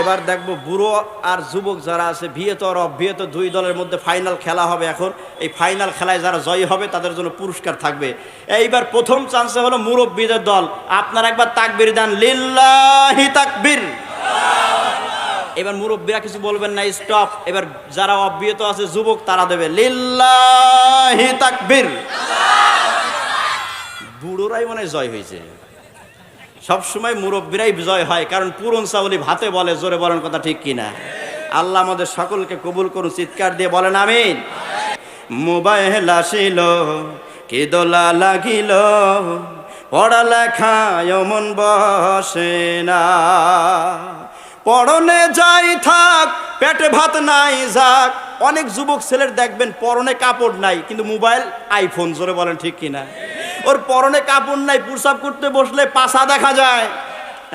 এবার দেখব বুড়ো আর যুবক যারা আছে বিয়েত আর দুই দলের মধ্যে ফাইনাল খেলা হবে এখন। এই ফাইনাল খেলায় যারা জয়ী হবে, তাদের জন্য পুরস্কার থাকবে। এইবার প্রথম চান্সে হলো মুরব্বীদের দল। আপনারা একবার তাকবীর দেন, লিল্লাহি তাকবীর। এবার মুরব্বীরা কিছু বলবেন না, স্টপ। এবার যারা অবিয়েত আছে, যুবক, তারা দেবে, লিল্লাহি তাকবীর। বুড়োরাই মনে জয় হয়েছে। সবসময় মুরব্বীরাই বিজয় হয়, কারণ পুরন চাউলি ভাতে বলে, জোরে বলেন কথা ঠিক কিনা। আল্লাহ আমাদের সকলকে কবুল করুন, চিৎকার দিয়ে বলেন আমিন। মোবাইল আসিল, কি দোলা লাগিল, পড়ালেখায় মন বসে না। পড়নে যাই থাক, পেটে ভাত নাই যাক। অনেক যুবক ছেলের দেখবেন পরনে কাপড় নাই, কিন্তু মোবাইল, আইফোন, জোরে বলেন ঠিক কিনা। ওর পরনে কাপড় নাই পুরসাপ করতে বসলে পাশা দেখা যায়।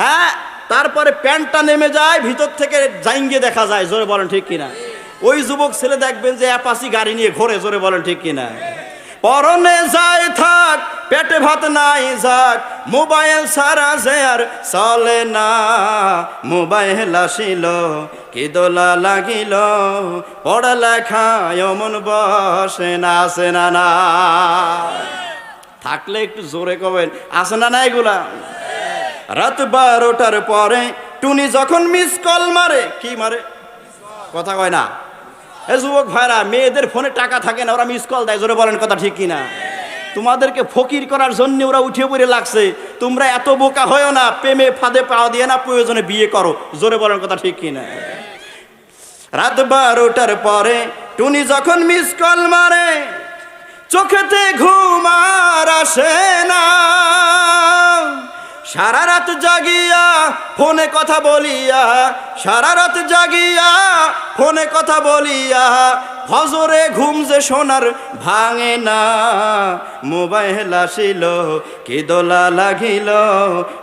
হ্যাঁ? তারপরে প্যান্টটা নেমে যায়, ভিতর থেকে জাইঙ্গে দেখা যায়, জোরে বলেন ঠিক কিনা। ওই যুবক ছেলে দেখবেন যে অ্যাপাসি গাড়ি নিয়ে ঘোরে, জোরে বলেন ঠিক কিনা। পরনে যায় থাক, পেটে ভাত নাই যাক, মোবাইল সারা যে আর চলে না। মোবাইল আসিল কি দোলা লাগিল, পড়ালেখায় মন বসে না আসে না না। থাকলে একটু জোরে কবেন। আছে না না এগুলা? রাত বারোটার পরে টুনি যখন মিস কল মারে, কি মারে? কথা কয় না। এ যুবক ভাইরা, মেয়েদের ফোনে টাকা থাকে না, ওরা মিস কল দেয়, জোরে বলেন কথা ঠিক কিনা? তোমাদেরকে ফকির করার জন্য ওরা উঠে পড়ে লাগছে। তোমরা এত বোকা হয়েও না, প্রেমে ফাঁদে পাওয়া দিয়ে না প্রয়োজনে বিয়ে করো, জোরে বলেন কথা ঠিক কিনা? রাত বারোটার পরে টুনি যখন মিস কল মারে চোখেতে ঘুমার আসে না। সারা রাত জাগিয়া ফোনে কথা বলিয়া, সারা রাত জাগিয়া ফোনে কথা বলিয়া, ফজরে ঘুম যে সোনার ভাঙে না। মোবাইল আসিল, কি দোলা লাগিল,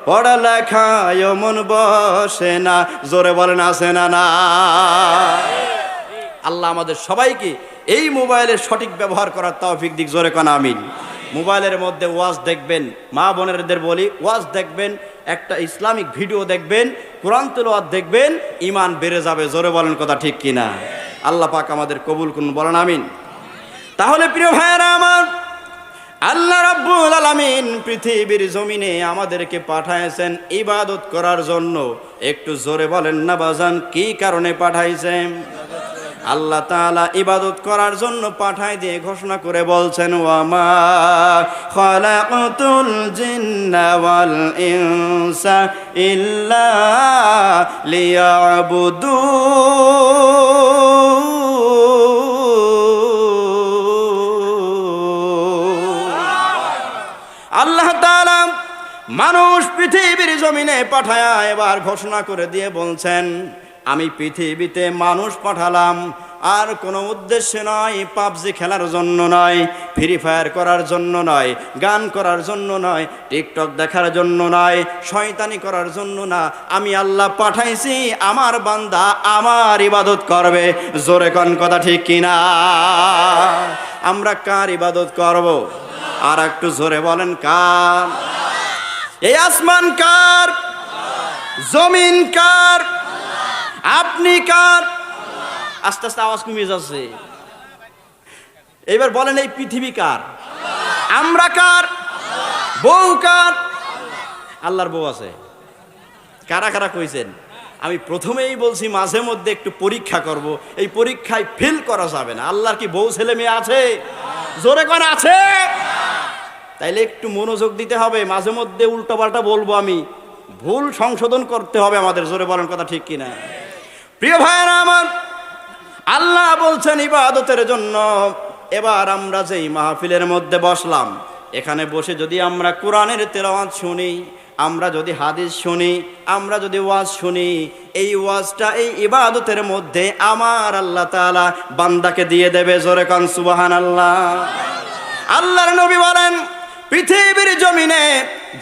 পড়ালেখায় মন বসে না। জোরে বলেন, আসে না না। আল্লাহ আমাদের সবাইকে এই মোবাইলের সঠিক ব্যবহার করার তৌফিক দিক, জোরে কানা, আমিন। মোবাইলের মধ্যে ওয়াজ দেখবেন, মা বোনেরদের বলি, ওয়াজ দেখবেন, একটা ইসলামিক ভিডিও দেখবেন, কোরআন তেলাওয়াত দেখবেন ইমান বেড়ে যাবে, জোরে বলেন কথা ঠিক কিনা? আল্লাহ পাক আমাদের কবুল করুন, বলেন, আমিন। তাহলে প্রিয় ভাইয়েরা আমার, আল্লাহ রাব্বুল আলামিন পৃথিবীর জমিনে আমাদেরকে পাঠাইছেন ইবাদত করার জন্য। একটু জোরে বলেন না বাজান, কি কারণে পাঠাইছেন? আল্লাহ তাআলা ইবাদত করার জন্য পাঠাই দিয়ে ঘোষণা করে বলছেন ওয়ামা আল্লাহ তাআলা মানুষ পৃথিবীর জমিনে পাঠায়া এবার ঘোষণা করে দিয়ে বলছেন আমি পৃথিবীতে মানুষ পাঠালাম। আর কোনো উদ্দেশ্যে নয় পাবজি খেলার জন্য নয় ফ্রি ফায়ার করার জন্য নয় গান করার জন্য নয় টিকটক দেখার জন্য নয় শয়তানি করার জন্য না। আমি আল্লাহ পাঠাইছি, আমার বান্দা আমার ইবাদত করবে। জোরে কন কথা ঠিক কিনা? আমরা কার ইবাদত করব? আর একটু জোরে বলেন কার? এই আসমান কার? জমিন কার? আপনি কার? আস্তে আস্তে আওয়াজ কমিয়ে যাচ্ছে। এবার বলেন, এই পৃথিবী কার? আমরা কার? বউ কার? আল্লাহর বউ আছে। কারা কারা কইছেন? আমি প্রথমেই বলছি, মাঝে মধ্যে একটু পরীক্ষা করব। এই পরীক্ষায় ফেল করা যাবে না। আল্লাহর কি বউ ছেলে মেয়ে আছে? জোরে কোন আছে। তাইলে একটু মনোযোগ দিতে হবে। মাঝে মধ্যে উল্টোপাল্টা বলব আমি। ভুল সংশোধন করতে হবে আমাদের। জোরে বলেন কথা ঠিক কিনা? প্রিয় ভাইয়েরা আমার, আল্লাহ বলছেন ইবাদতের জন্য এবার আমরা যেই মাহফিলের মধ্যে বসলাম, এখানে বসে যদি আমরা কোরআনের তেলাওয়াত শুনি, আমরা যদি হাদিস শুনি, আমরা যদি ওয়াজ শুনি, এই ওয়াজটা, এই ইবাদতের মধ্যে আমার আল্লাহ তাআলা বান্দাকে দিয়ে দেবে জোরে কান সুবাহান আল্লাহ আল্লাহর নবী বলেন পৃথিবীর জমিনে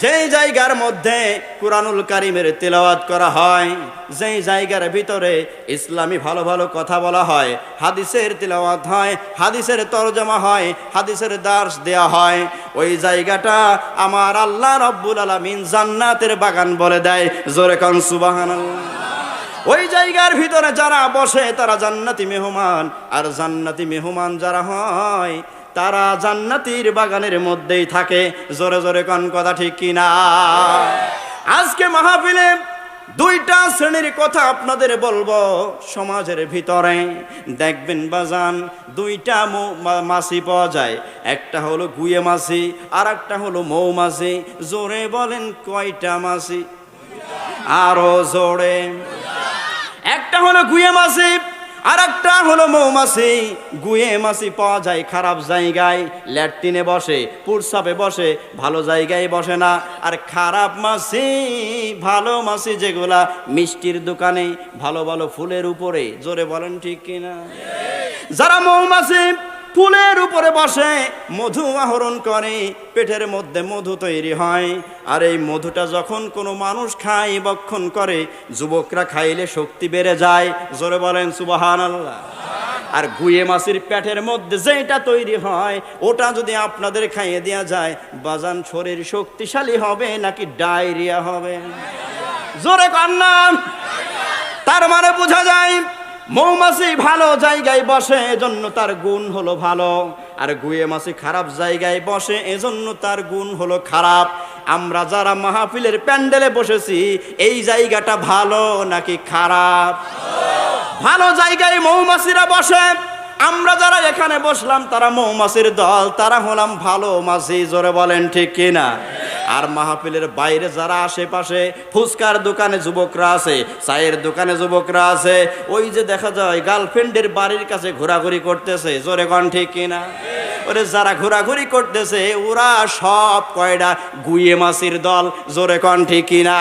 যেই জায়গার মধ্যে কুরআনুল কারিমের তেলাওয়াত করা হয়, যেই জায়গার ভিতরে ইসলামী ভালো ভালো কথা বলা হয়, হাদিসের তেলাওয়াত হয়, হাদিসের তরজমা হয়, হাদিসের দাস দেয়া হয়, ওই জায়গাটা আমার আল্লাহ রব্বুল আলামিন জান্নাতের বাগান বলে দেয়। জোরে কন সুবাহান ওই জায়গার ভিতরে যারা বসে তারা জান্নাতি মেহমান, আর জান্নাতি মেহমান যারা হয় তারা জান্নাতির বাগানের মধ্যেই থাকে। জোরে জোরে কন কথা ঠিক কিনা? আজকে মাহফিলে দুইটা শ্রেণির কথা আপনাদের বলব সমাজের ভিতরে। দেখবেন বাজান, দুইটা মাছি পাওয়া যায়। একটা হলো গুয়ে মাছি আর একটা হলো মৌমাছি জোরে বলেন কয়টা মাছি আরও জোরে। একটা হলো গুয়ে মাছি আর একটা হলো মৌমাছি। গুয়ে মাছি পাওয়া যায় খারাপ জায়গায়, ল্যাট্রিনে বসে, পুরসাপে বসে, ভালো জায়গায় বসে না। আর খারাপ মাছি, ভালো মাছি যেগুলা মিষ্টির দোকানে, ভালো ভালো ফুলের উপরে, জোরে বলেন ঠিক কিনা? যারা মৌমাছি ফুলের উপরে বসে মধু আহরণ করে, পেটের মধ্যে মধু তৈরি হয়। আর এই মধুটা যখন কোনো মানুষ খায়, বক্ষণ করে, যুবকরা খাইলে শক্তি বেড়ে যায়। জোরে বলেন সুবাহান আল্লাহ আর গুয়ে মাছের পেটের মধ্যে যেটা তৈরি হয়, ওটা যদি আপনাদের খাইয়ে দেওয়া যায়, বাজান শরীর শক্তিশালী হবে নাকি ডায়রিয়া হবে? জোরে কান্নাম তার মানে বোঝা যায় মৌমাছি ভালো জায়গায় বসে, এজন্য তার গুণ হলো ভালো। আর গুয়ে মাছি খারাপ জায়গায় বসে, এজন্য তার গুণ হলো খারাপ। আমরা যারা মাহফিলের প্যান্ডেলে বসেছি, এই জায়গাটা ভালো নাকি খারাপ? ভালো জায়গায় মৌমাছিরা বসে। আমরা যারা এখানে বসলাম, তারা মৌমাছির দল, তারা হলাম ভালো মাছি জোরে বলেন ঠিক কিনা? আর মাহফিলের বাইরে যারা আশেপাশে, ফুচকার দোকানে যুবকরা আছে, চায়ের দোকানে যুবকরা আছে, ওই যে দেখা যায় গার্লফ্রেন্ডের বাড়ির কাছে ঘোরাঘুরি করতেছে, জোরে কন ঠিক কিনা? ওরে যারা ঘোরাঘুরি করতেছে, ওরা সব কয়টা গুয়ে মাসির দল, জোরে কন ঠিক কিনা?